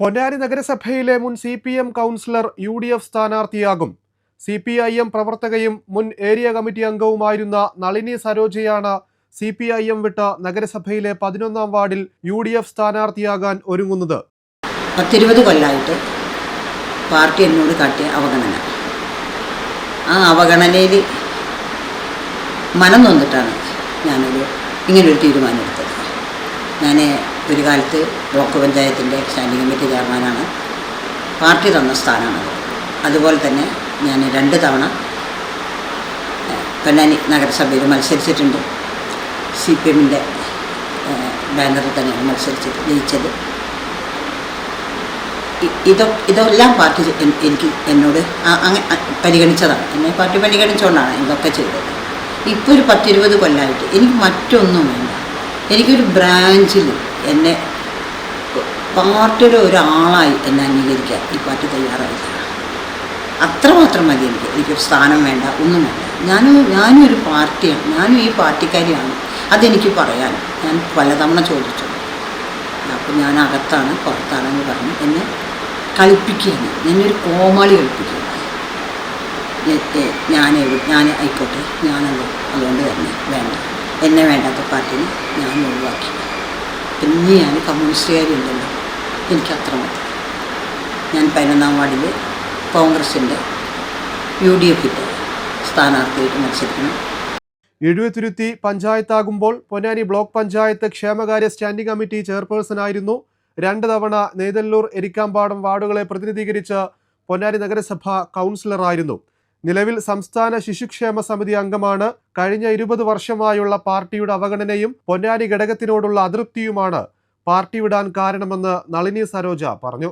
പൊന്നാനി നഗരസഭയിലെ മുൻ C P M councillor U D F സ്ഥാനാർത്ഥിയാകും. C P I M പ്രവർത്തകയും മുൻ ഏരിയ കമ്മിറ്റി അംഗവുമായിരുന്ന നളിനി സരോജയാണ് സി പി ഐ എം വിട്ട് നഗരസഭയിലെ പതിനൊന്നാം വാർഡിൽ യു ഡി എഫ് സ്ഥാനാർത്ഥിയാകാൻ ഒരുങ്ങുന്നത്. പത്തിരുപത് കൊല്ലമായിട്ട് പാർട്ടി എന്നോട് കാട്ടിയ അവഗണന. ആ അവഗണനയിൽ മനം നൊന്നിട്ടാണ് ഞാനൊരു ഇങ്ങനൊരു തീരുമാനമെടുത്തത് ഞാൻ ഒരു കാലത്ത് ബ്ലോക്ക് പഞ്ചായത്തിന്റെ സ്റ്റാൻഡിംഗ് കമ്മിറ്റി ചെയർമാനാണ്. പാർട്ടി തന്ന സ്ഥാനമാണ് അതുപോലെ തന്നെ ഞാൻ രണ്ട് തവണ പൊന്നാനി നഗരസഭയിൽ മത്സരിച്ചിട്ടുണ്ട്. സി പി എമ്മിന്റെ ബാനറിൽ തന്നെയാണ് മത്സരിച്ചത് ജയിച്ചത്. ഇതോ ഇതെല്ലാം പാർട്ടി എനിക്ക് എന്നോട് അങ്ങനെ അങ്ങ പരിഗണിച്ചതാണ്. എന്നെ പാർട്ടി പരിഗണിച്ചുകൊണ്ടാണ് ഇതൊക്കെ ചെയ്തത്. ഇപ്പോൾ ഒരു പത്തിരുപത് കൊല്ലമായിട്ട് എനിക്ക് മറ്റൊന്നും വേണ്ട. എനിക്കൊരു ബ്രാഞ്ചിൽ എന്നെ പാർട്ടിയുടെ ഒരാളായി എന്നെ അംഗീകരിക്കാൻ ഈ പാർട്ടി തയ്യാറായില്ല. അത്രമാത്രം മതി എനിക്ക്. എനിക്കൊരു സ്ഥാനം വേണ്ട ഒന്നും വേണ്ട. ഞാനും ഞാനും ഒരു പാർട്ടിയാണ്. ഞാനും ഈ പാർട്ടിക്കാരിയാണ്. അതെനിക്ക് പറയാൻ ഞാൻ പലതവണ ചോദിച്ചു. അപ്പോൾ ഞാൻ അകത്താണ് പുറത്താണെന്ന് പറഞ്ഞ് എന്നെ കളിപ്പിക്കുകയാണ്. എന്നെ ഒരു കോമാളി എ- ഞാൻ ഞാൻ ആയിക്കോട്ടെ. ഞാനല്ലോ അതുകൊണ്ട് തന്നെ വേണ്ട. എന്നെ വേണ്ടാത്ത പാർട്ടിനെ ഞാൻ ഒഴിവാക്കി. പിന്നെ ഞാൻ കമ്മ്യൂണിസ്റ്റുകാരി ഉണ്ടല്ലോ എനിക്ക് അത്ര മതി. ഞാൻ പതിനൊന്നാം വാർഡിൽ കോൺഗ്രസിന്റെ യു ഡി എഫിന്റെ സ്ഥാനാർത്ഥിയായിട്ട് മത്സരിക്കുന്നു. എഴുപത്തിരുത്തി പഞ്ചായത്താകുമ്പോൾ പൊന്നാനി ബ്ലോക്ക് പഞ്ചായത്ത് ക്ഷേമകാര്യ സ്റ്റാൻഡിംഗ് കമ്മിറ്റി ചെയർപേഴ്സൺ ആയിരുന്നു. രണ്ട് തവണ നെയ്തല്ലൂർ എരിക്കാമ്പാടം വാർഡുകളെ പ്രതിനിധീകരിച്ച് പൊന്നാനി നഗരസഭ കൗൺസിലറായിരുന്നു. നിലവിൽ സംസ്ഥാന ശിശുക്ഷേമ സമിതി അംഗമാണ് കഴിഞ്ഞ ഇരുപത് വർഷമായുള്ള പാർട്ടിയുടെ അവഗണനയും പൊന്നാനി ഘടകത്തിനോടുള്ള അതൃപ്തിയുമാണ് പാർട്ടി വിടാൻ കാരണമെന്ന് നളിനി സരോജ പറഞ്ഞു.